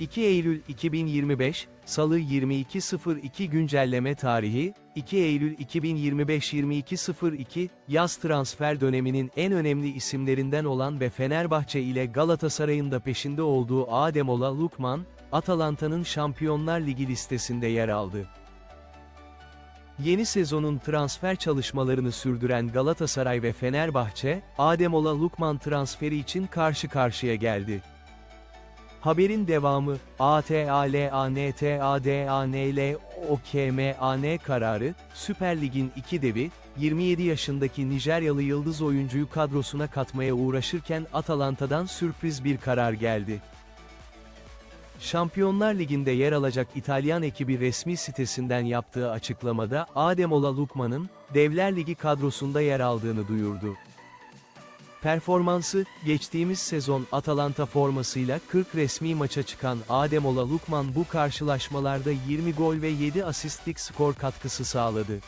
2 Eylül 2025, Salı 22.02 güncelleme tarihi, 2 Eylül 2025 22.02, yaz transfer döneminin en önemli isimlerinden olan ve Fenerbahçe ile Galatasaray'ın da peşinde olduğu Ademola Lukman, Atalanta'nın Şampiyonlar Ligi listesinde yer aldı. Yeni sezonun transfer çalışmalarını sürdüren Galatasaray ve Fenerbahçe, Ademola Lukman transferi için karşı karşıya geldi. Haberin devamı, ATALANTADANL kararı, Süper Lig'in iki devi, 27 yaşındaki Nijeryalı yıldız oyuncuyu kadrosuna katmaya uğraşırken Atalanta'dan sürpriz bir karar geldi. Şampiyonlar Ligi'nde yer alacak İtalyan ekibi resmi sitesinden yaptığı açıklamada Ademola Lukman'ın, Devler Ligi kadrosunda yer aldığını duyurdu. Performansı, geçtiğimiz sezon Atalanta formasıyla 40 resmi maça çıkan Ademola Lukman bu karşılaşmalarda 20 gol ve 7 asistlik skor katkısı sağladı.